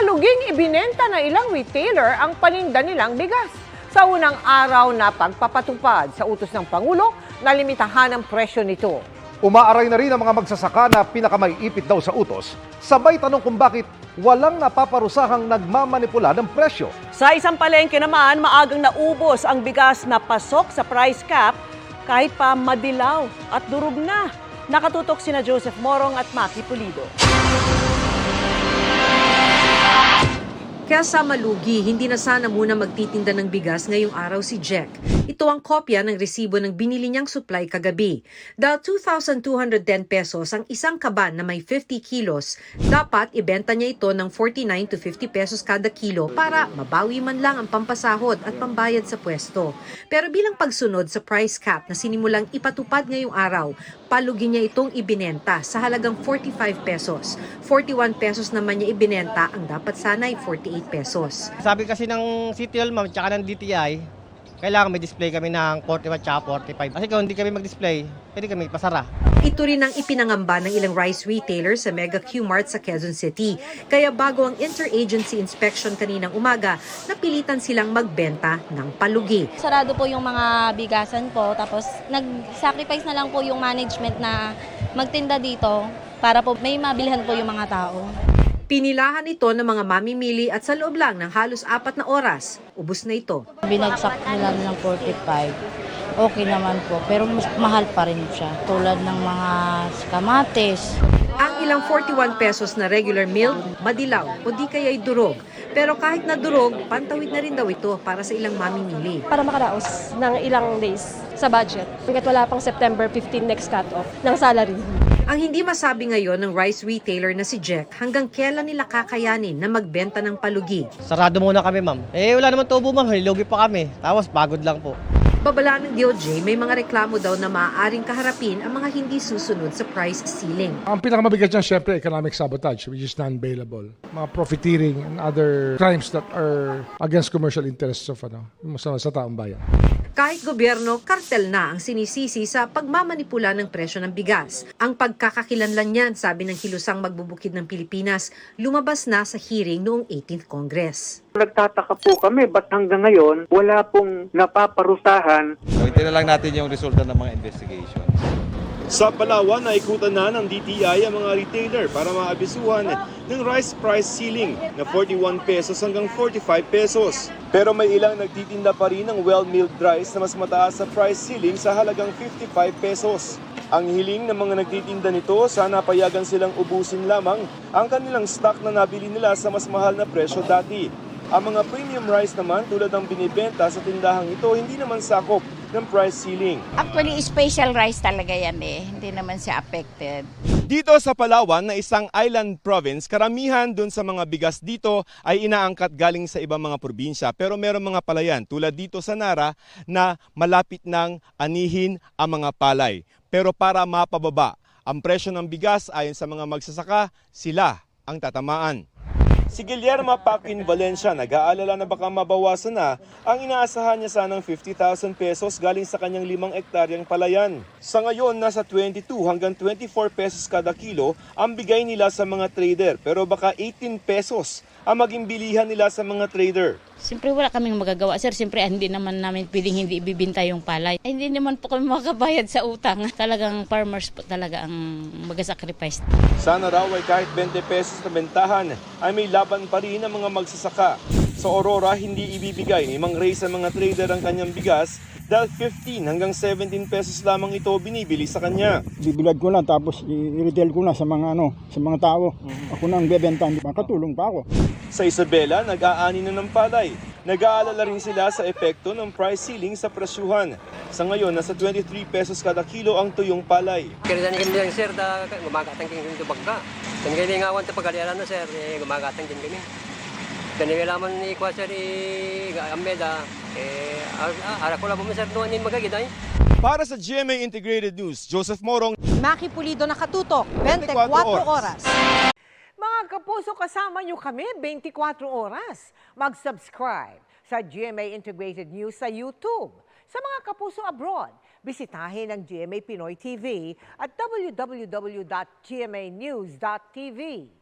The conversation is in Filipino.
Paluging ibinenta na ilang retailer ang paninda nilang bigas. Sa unang araw na pagpapatupad sa utos ng Pangulo na limitahan ang presyo nito. Umaaray na rin ang mga magsasaka na pinakamaiipit daw sa utos. Sabay tanong kung bakit walang napaparusahang nagmamanipula ng presyo. Sa isang palengke naman, maagang naubos ang bigas na pasok sa price cap kahit pa madilaw at durog na. Nakatutok sina Joseph Morong at Maki Pulido. Kaya sa malugi, hindi na sana muna magtitinda ng bigas ngayong araw si Jack. Ito ang kopya ng resibo ng binili niyang supply kagabi. Dahil 2,210 pesos ang isang kaban na may 50 kilos, dapat ibenta niya ito ng 49 to 50 pesos kada kilo para mabawi man lang ang pampasahod at pambayad sa pwesto. Pero bilang pagsunod sa price cap na sinimulang ipatupad ngayong araw, palugi niya itong ibinenta sa halagang 45 pesos. 41 pesos naman niya ibinenta ang dapat sana ay 48 pesos. Sabi kasi ng City Hall ma'am, tsaka ng DTI, kailangan may display kami ng 41 tsaka 45. Kasi kung hindi kami mag-display, pwede kami pasara. Ito rin ang ipinangamba ng ilang rice retailers sa Mega Q-Mart sa Quezon City. Kaya bago ang interagency inspection kaninang umaga, napilitan silang magbenta ng palugi. Sarado po yung mga bigasan po, tapos nag-sacrifice na lang po yung management na magtinda dito para po may mabilhan po yung mga tao. Pinilahan ito ng mga mamimili at sa loob lang ng halos apat na oras, ubos na ito. Binagsak nila ng 45. Okay naman po, pero mas mahal pa rin siya. Tulad ng mga kamates. Ang ilang 41 pesos na regular meal, madilaw o di kaya'y durog. Pero kahit na durog, pantawid na rin daw ito para sa ilang mamimili. para makaraos ng ilang days sa budget. Hanggat wala pang September 15 next cut-off ng salary. Ang hindi masabi ngayon ng rice retailer na si Jack hanggang kailan nila kakayanin na magbenta ng palugi. Sarado muna kami ma'am. Eh wala naman tubo ma'am, hilugi pa kami. Tapos pagod lang po. Babala ng DOJ, may mga reklamo daw na maaaring kaharapin ang mga hindi susunod sa price ceiling. Ang pinakamabigat dyan, syempre, economic sabotage, which is non-bailable. Mga profiteering and other crimes that are against commercial interests of ano, sa, sa taong bayan. Kahit gobyerno, kartel na ang sinisisi sa pagmamanipula ng presyo ng bigas. Ang pagkakakilanlan niyan, sabi ng kilusang magbubukid ng Pilipinas, lumabas na sa hearing noong 18th Congress. Nagtataka po kami, ba't hanggang ngayon wala pong napaparusahan So, na lang natin yung resulta ng mga investigation. Sa Palawan, naikutan na ng DTI ang mga retailer para maabisuhan ng rice price ceiling na 41 pesos hanggang 45 pesos. Pero may ilang nagtitinda pa rin ng well-milled rice na mas mataas sa price ceiling sa halagang 55 pesos. Ang hiling ng mga nagtitinda nito, sana payagan silang ubusin lamang ang kanilang stock na nabili nila sa mas mahal na presyo dati. Ang mga premium rice naman tulad ng binibenta sa tindahang ito hindi naman sakop ng price ceiling. Actually, special rice talaga yan eh. Hindi naman siya affected. Dito sa Palawan na isang island province, karamihan dun sa mga bigas dito ay inaangkat galing sa ibang mga probinsya. Pero meron mga palayan tulad dito sa Nara na malapit ng anihin ang mga palay. Pero para mapababa ang presyo ng bigas ayon sa mga magsasaka, sila ang tatamaan. Si Guillermo Paquin Valencia nag-aalala na baka mabawasan na ang inaasahan niya sanang 50,000 pesos galing sa kanyang limang ektaryang palayan. Sa ngayon, nasa 22 hanggang 24 pesos kada kilo ang bigay nila sa mga trader pero baka 18 pesos ang maging bilihan nila sa mga trader. Siyempre wala kaming magagawa. Sir, siyempre hindi naman namin pwedeng hindi ibibinta yung palay. Ay, hindi naman po kami makabayad sa utang. Talagang farmers po talaga ang mag-sacrifice. Sana raw ay kahit 20 pesos na bentahan ay may laban pa rin ang mga magsasaka. Sa Aurora, hindi ibibigay ni Mang Ray sa mga trader ang kanyang bigas dahil 15 hanggang 17 pesos lamang ito binibili sa kanya. Bibilad ko lang tapos i-retail ko na sa mga ano, sa mga tao. Ako na ang bebenta, hindi makatulong pa ako. Sa Isabela, nag-aani na ng palay. Nag-aalala rin sila sa epekto ng price ceiling sa presyuhan. Sa ngayon, nasa 23 pesos kada kilo ang tuyong palay. Kaya kami lang sir, da, gumagatang kami bagka. Kami kaya nga wanta pagkaliaran na sir, eh, gumagatang kami. Kaya kailangan ni Kwa sir, eh, Ameda, eh, ara ko lang mo sir, doon yung magagiday. Para sa GMA Integrated News, Joseph Morong, Maki Pulido nakatutok, 24 oras. Mga kapuso, kasama nyo kami 24 oras. Mag-subscribe sa GMA Integrated News sa YouTube. Sa mga kapuso abroad, bisitahin ang GMA Pinoy TV at www.gmanews.tv.